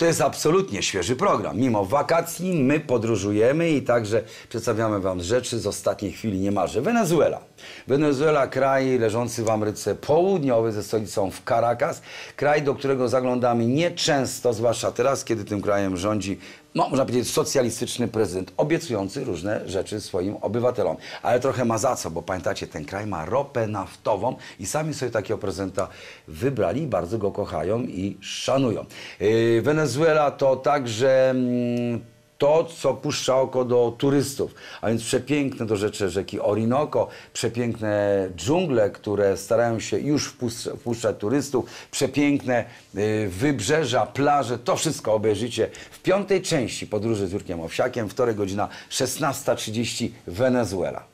To jest absolutnie świeży program. Mimo wakacji my podróżujemy i także przedstawiamy Wam rzeczy z ostatniej chwili niemalże. Wenezuela. Wenezuela, kraj leżący w Ameryce Południowej ze stolicą w Caracas. Kraj, do którego zaglądamy nieczęsto, zwłaszcza teraz, kiedy tym krajem rządzi no, można powiedzieć, socjalistyczny prezydent, obiecujący różne rzeczy swoim obywatelom. Ale trochę ma za co, bo pamiętacie, ten kraj ma ropę naftową i sami sobie takiego prezydenta wybrali, bardzo go kochają i szanują. Yy, Wenezuela to także mm, to, co puszcza oko do turystów, a więc przepiękne do rzeczy rzeki Orinoco, przepiękne dżungle, które starają się już wpuszczać, wpuszczać turystów, przepiękne y, wybrzeża, plaże, to wszystko obejrzycie w piątej części podróży z Jurkiem Owsiakiem, wtorek godzina 16.30 Wenezuela.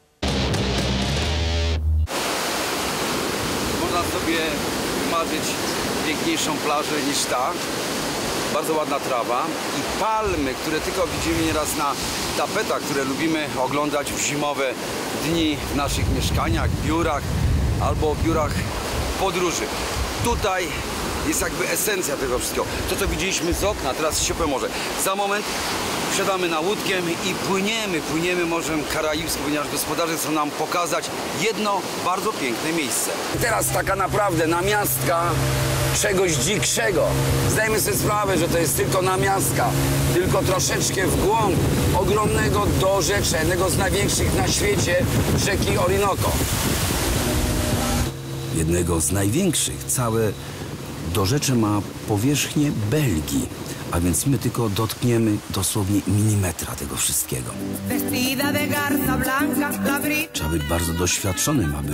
Można sobie marzyć piękniejszą plażę niż ta. Bardzo ładna trawa i palmy, które tylko widzimy nieraz na tapetach, które lubimy oglądać w zimowe dni w naszych mieszkaniach, biurach albo biurach podróży. Tutaj jest jakby esencja tego wszystkiego. To, co widzieliśmy z okna, teraz ciepłe morze. Za moment wsiadamy na łódkę i płyniemy, płyniemy Morzem Karaibskim, ponieważ gospodarze chcą nam pokazać jedno bardzo piękne miejsce. Teraz taka naprawdę namiastka czegoś dzikszego. Zdajmy sobie sprawę, że to jest tylko namiastka, tylko troszeczkę w głąb ogromnego dorzecza, jednego z największych na świecie rzeki Orinoco. Jednego z największych. Całe dorzecze ma powierzchnię Belgii, a więc my tylko dotkniemy dosłownie milimetra tego wszystkiego. Trzeba być bardzo doświadczonym, aby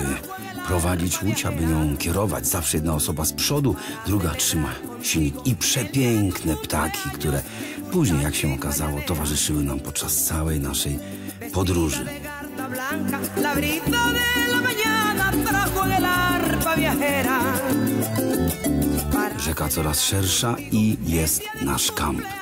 prowadzić łódź, aby nią kierować. Zawsze jedna osoba z przodu, druga trzyma silnik. I przepiękne ptaki, które później, jak się okazało, towarzyszyły nam podczas całej naszej podróży. Rzeka coraz szersza i jest nasz kamp.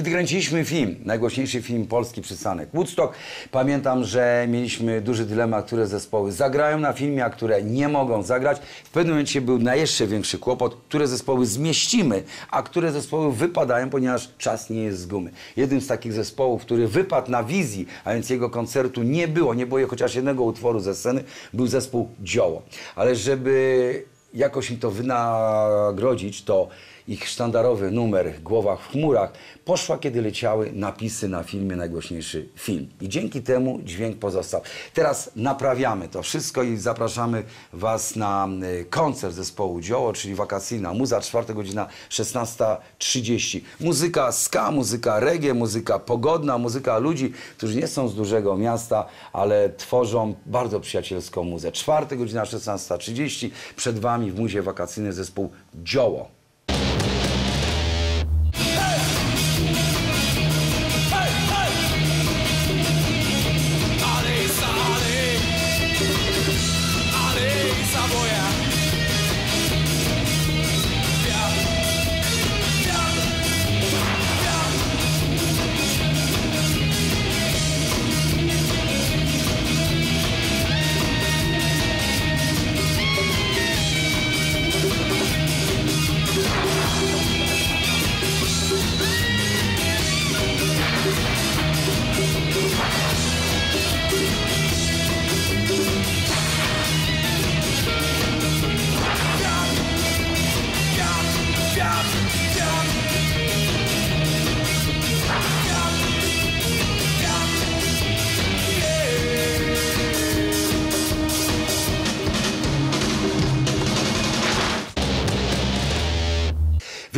Kiedy kręciliśmy film, najgłośniejszy film polski przystanek Woodstock, pamiętam, że mieliśmy duży dylemat, które zespoły zagrają na filmie, a które nie mogą zagrać. W pewnym momencie był na jeszcze większy kłopot, które zespoły zmieścimy, a które zespoły wypadają, ponieważ czas nie jest z gumy. Jednym z takich zespołów, który wypadł na wizji, a więc jego koncertu nie było, nie było chociaż jednego utworu ze sceny, był zespół Dzioło. Ale żeby jakoś im to wynagrodzić, to ich sztandarowy numer Głowa w chmurach poszła, kiedy leciały napisy na filmie Najgłośniejszy Film. I dzięki temu dźwięk pozostał. Teraz naprawiamy to wszystko i zapraszamy Was na y, koncert zespołu Dzioło, czyli wakacyjna muza, 4 godzina 16.30. Muzyka ska, muzyka reggae, muzyka pogodna, muzyka ludzi, którzy nie są z dużego miasta, ale tworzą bardzo przyjacielską muzę. 4 godzina 16.30. Przed Wami w muzie wakacyjny zespół Dzioło.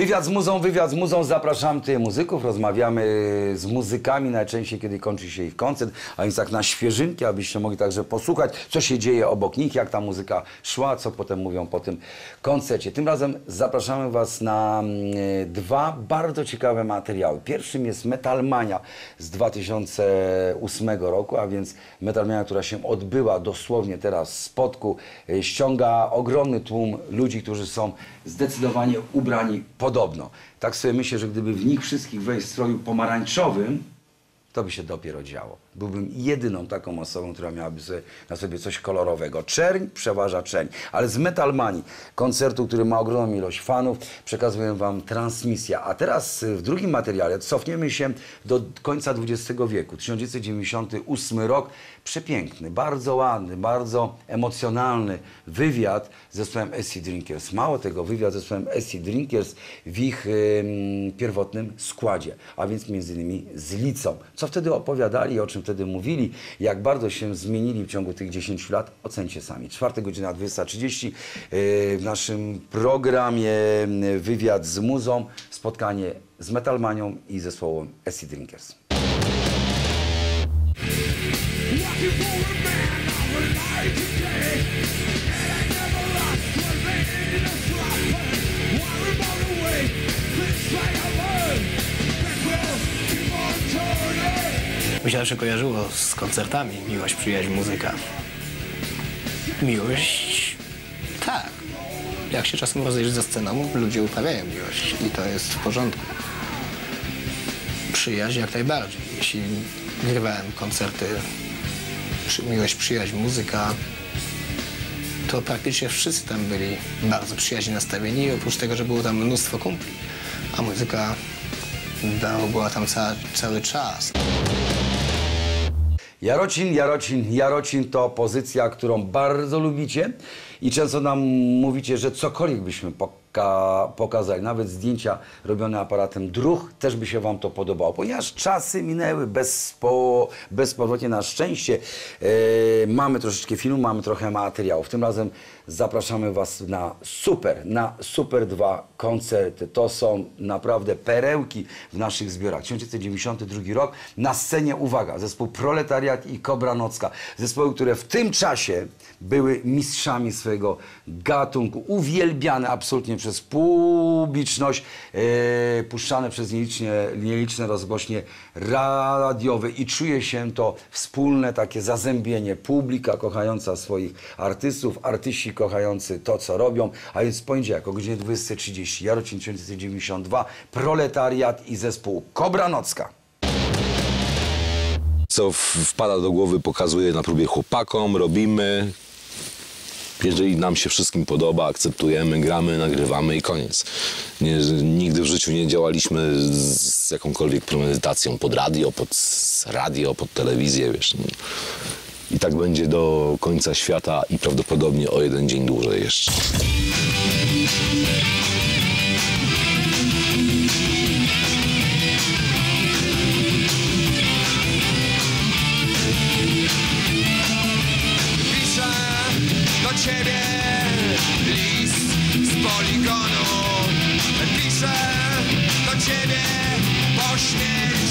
Wywiad z muzą, wywiad z muzą. Zapraszam tych muzyków. Rozmawiamy z muzykami najczęściej, kiedy kończy się ich koncert, a więc tak na świeżynki, abyście mogli także posłuchać, co się dzieje obok nich, jak ta muzyka szła, co potem mówią po tym koncercie. Tym razem zapraszamy Was na mm, dwa bardzo ciekawe materiały. Pierwszym jest Metalmania z 2008 roku, a więc Metalmania, która się odbyła dosłownie teraz w Spodku, y, ściąga ogromny tłum ludzi, którzy są zdecydowanie ubrani podobno. Tak sobie myślę, że gdyby w nich wszystkich wejść w stroju pomarańczowym, to by się dopiero działo. byłbym jedyną taką osobą, która miałaby sobie, na sobie coś kolorowego. Czerń przeważa czerń. Ale z Metalmanii, koncertu, który ma ogromną ilość fanów, przekazuję Wam transmisja. A teraz y, w drugim materiale cofniemy się do końca XX wieku, 1998 rok. Przepiękny, bardzo ładny, bardzo emocjonalny wywiad z zespołem SC Drinkers. Mało tego, wywiad z zespołem SC Drinkers w ich ym, pierwotnym składzie, a więc między innymi z Licą. Co wtedy opowiadali, o czym wtedy mówili, jak bardzo się zmienili w ciągu tych 10 lat, ocencie sami. 4 godzina 20.30 yy, w naszym programie yy, wywiad z muzą, spotkanie z Metalmanią i zespołem SC Drinkers. Zawsze kojarzyło z koncertami miłość, przyjaźń, muzyka. Miłość, tak. Jak się czasem rozejrzy ze sceną, ludzie uprawiają miłość i to jest w porządku. Przyjaźń jak najbardziej. Jeśli grywałem koncerty, przy, miłość, przyjaźń, muzyka, to praktycznie wszyscy tam byli bardzo przyjaźnie nastawieni, oprócz tego, że było tam mnóstwo kumpli. A muzyka była tam ca, cały czas. Jarocin, Jarocin, Jarocin to pozycja, którą bardzo lubicie i często nam mówicie, że cokolwiek byśmy poka pokazali, nawet zdjęcia robione aparatem druh, też by się Wam to podobało, ponieważ czasy minęły bezpo, bezpowrotnie na szczęście. E, mamy troszeczkę filmu, mamy trochę materiałów. Tym razem zapraszamy Was na super, na super dwa koncerty. To są naprawdę perełki w naszych zbiorach. 1992 rok. Na scenie, uwaga, zespół Proletariat i Kobra Nocka. Zespoły, które w tym czasie były mistrzami swojego gatunku. Uwielbiane absolutnie przez publiczność, e, puszczane przez nieliczne, nieliczne rozgłośnie radiowe i czuje się to wspólne takie zazębienie. Publika kochająca swoich artystów, artyści kochający to, co robią, a więc poniedziałek o godzinie 20.30 Jarocin 1992, Proletariat i zespół Kobra Nocka. co wpada do głowy, pokazuję na próbie chłopakom, robimy. Jeżeli nam się wszystkim podoba, akceptujemy, gramy, nagrywamy i koniec. Nie, nigdy w życiu nie działaliśmy z, jakąkolwiek premedytacją pod radio, pod radio, pod telewizję, wiesz. I tak będzie do końca świata i prawdopodobnie o jeden dzień dłużej jeszcze. Ciebie list z poligonu Piszę do ciebie pośpiech